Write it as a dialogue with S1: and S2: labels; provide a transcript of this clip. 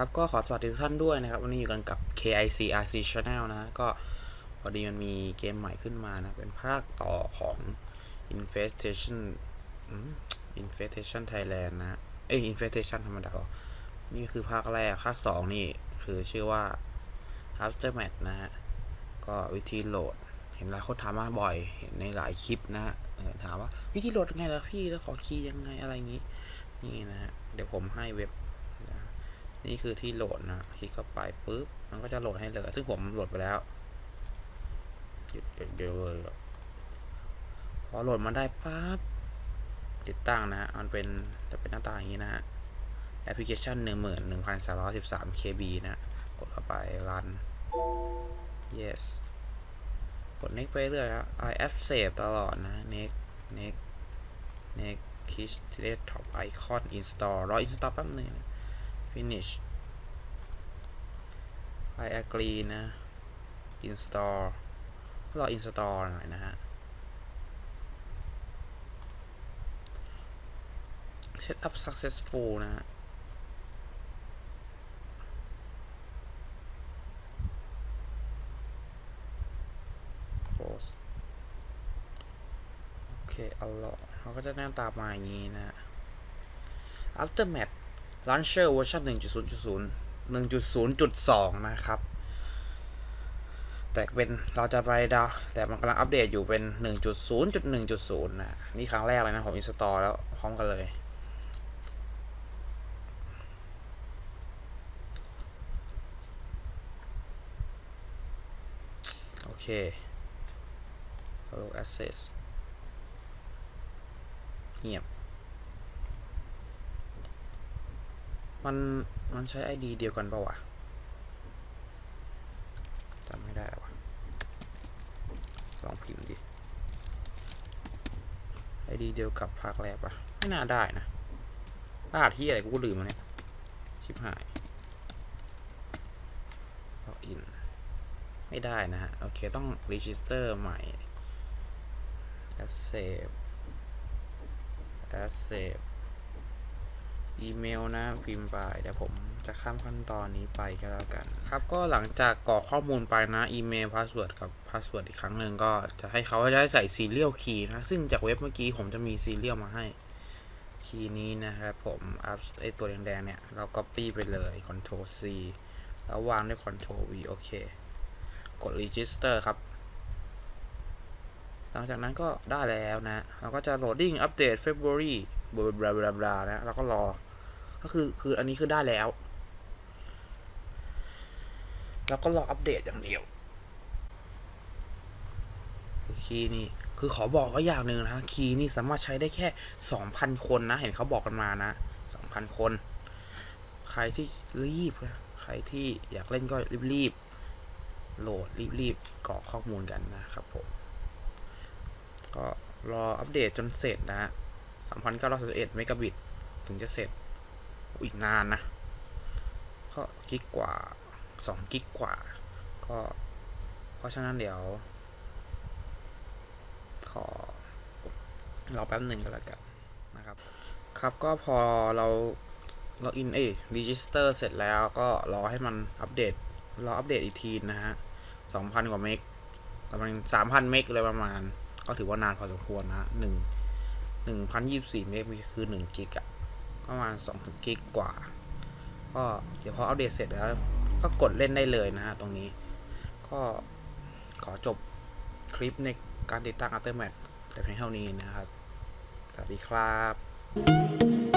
S1: ครับก็ขอสวัสดีทุกท่านด้วยนะครับ วันนี้อยู่กันกับ KIC RC Channel นะก็พอดีมันมีเกมใหม่ขึ้นมานะ เป็นภาคต่อของ Infestation Infestation Thailand นะเอ้ย Infestation ธรรมดา นี่คือภาคแรก ภาค 2 นี่คือชื่อว่า Aftermath นะฮะ ก็วิธีโหลด เห็นหลายคนถามมาบ่อย เห็นในหลายคลิปนะฮะถามว่าวิธีโหลดไงล่ะพี่แล้วขอคีย์ยังไงอะไรอย่างงี้ นี่นะฮะ เดี๋ยวผมให้เว็บ นี่คือที่โหลดนะคลิกเข้าไปปุ๊บมันก็จะโหลดให้เลยซึ่งผมโหลดไปแล้วหยุดเดี๋ยวเลยพอโหลดมาได้ปั๊บติดตั้งนะฮะมันเป็นจะเป็นหน้าตาอย่างนี้นะฮะแอปพลิเคชัน1 1 3 1 3 KB นะกดเข้าไป run yes กด next ไปเรื่อยครับ i app save ตลอดนะ next next next click desktop icon install รอ install แป๊บนึงนะ finish I agree นะ install รอ install หน่อยนะฮะ set up successful นะฮะ close โอเค เอาละเขาก็จะหน้าตามาอย่างนี้นะฮะ aftermath launcher เวอร์ชัน1.0.0 1.0.2 นะครับ แต่เป็นเราจะไปดาวแต่มันกำลังอัปเดตอยู่เป็น 1.0.1.0 นะ นี่ครั้งแรกเลยนะ ผมอินสตอลแล้วพร้อมกันเลยโอเค Hello Access เงียบ มันมันใช้ ID เดียวกันปะวะจำไม่ได้วะลองพิมพ์ดิ ID เดียวกับภาคแรกปะไม่น่าได้นะรหัสที่อะไรกูก็ลืมมาเนี่ย ชิบหาย login ไม่ได้นะฮะ โอเค ต้อง register ใหม่ accept accept อีเมลนะพิมพ์ไปเดี๋ยวผมจะข้ามขั้นตอนนี้ไปก็แล้วกัน ครับก็หลังจากกรอกข้อมูลไปนะอีเมลพาสเวิร์ดกับพาสเวิร์ดอีกครั้งหนึ่งก็จะให้เขาจะให้ใส่ซีเรียลคีย์นะ ซึ่งจากเว็บเมื่อกี้ผมจะมีซีเรียลมาให้คีย์นี้นะครับผมอัพไอตัวแดงๆเนี่ย เรา copy ไปเลย Ctrl C แล้ววางด้วย Ctrl V โอเค กด register ครับ หลังจากนั้นก็ได้แล้วนะ เราก็จะ loading update February บลาบลาบลาบลานะแล้วก็รอ ก็คือคืออันนี้คือได้แล้วแล้วก็รออัปเดตอย่างเดียวคีย์นี่คือขอบอกไว่าอย่างหนึ่งนะคีย์นี่สามารถใช้ได้แค่ 2,000 คนนะ เห็นเขาบอกกันมานะ 2,000 คน ใครที่รีบนะใครที่อยากเล่นก็รีบๆโหลดรีบๆกรอกข้อมูลกันนะครับผม ก็รออัปเดตจนเสร็จนะฮะ3,931เมกะบิต ถึงจะเสร็จอ้อีกนานนะ ก็กิกกว่า 2 กิกกว่า ก็ เพราะฉะนั้นเดี๋ยว ขอ รอแป๊บหนึ่งก็แล้วกันนะครับ ครับก็พอเราเราอินเอ้รีจิสเตอร์เสร็จแล้วก็รอให้มันอัปเดต รออัปเดตอีกทีนะฮะ 2,000 กว่าเมกประมาณ3,000 เมกเลยประมาณ ก็ถือว่านานพอสมควรนะหนึ่งหนึ่งพันยี่สิบสี่เมกคือหนึ่งกิกอะประมาณสองกิกกว่า ก็เดี๋ยวพออัปเดตเสร็จแล้ว ก็กดเล่นได้เลยนะฮะตรงนี้ ก็ขอจบคลิปในการติดตั้ง Aftermath แต่เพียงเท่านี้นะครับ สวัสดีครับ